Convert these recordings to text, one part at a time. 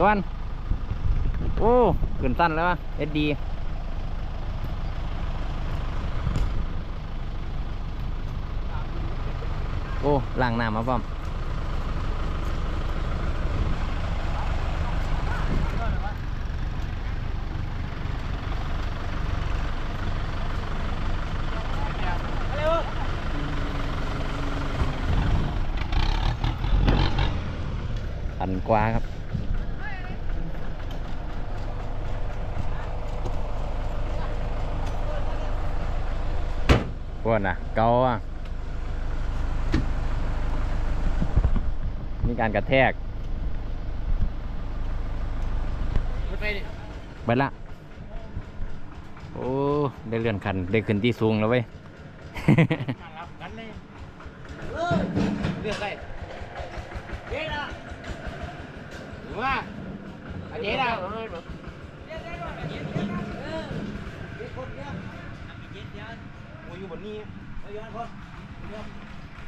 ตวนโอ้ขึ้นสั้นแล้ววะเอ็ดดีโอ้ล้างน้ำมาพร้อมพันกว่าครับ วกน่ะเกาอะมีการกระแทกไปละ โอ้ ได้เลื่อนคัน ได้ขึ้นที่สูงแล้วเว้ยเลยเออเลือกอะไรเจ๊นะว่าอันเจ๊นะ โอ้ยอยู่บนนี้เอาย้อนคน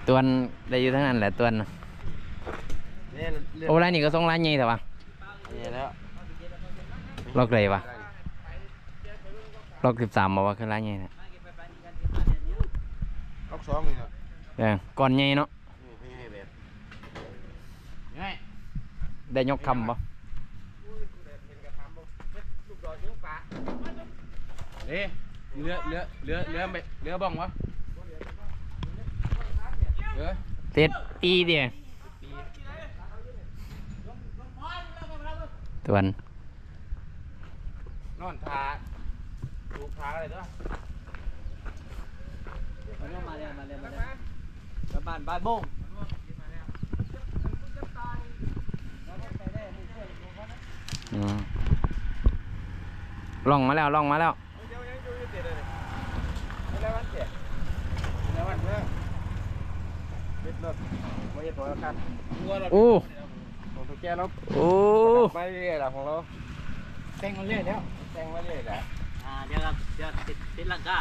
ตวนได้อยู่ทั้งนั้นแหละตวนเนี่ยเลือกโอ้ร้านนี้ก็ส่งร้านใหญ่แต่ว่าเนี่ยแล้วล็อกเลยวะล็อกสิบสามบอกว่าคือร้านใหญ่นะล็อกสองเลยครับเออก่อนใหญ่เนาะนี่ให้แบบง่ายได้ยกคำปะ เด้เรือเรือเรือเรือไปเรือบ้องวะเรือเต็ดปีเดียตวนนอนทาดูทาอะไรด้วยมาเร็วมาเร็วมาเร็วมาเร็วประมาณบ่ายโมงอืมล่องมาแล้วล่องมาแล้วแล้ววันเสียแล้ววันเพื่อเบ็ด รถไม่ใช่ตัวกันโอ้ของตัวแกเราโอ้ไม่เรื่อยหรอของเราแต่งมาเรื่อยแล้วแต่งมาเรื่อยแหละอ่าเดี๋ยวครับเดี๋ยวติดติดหลังกา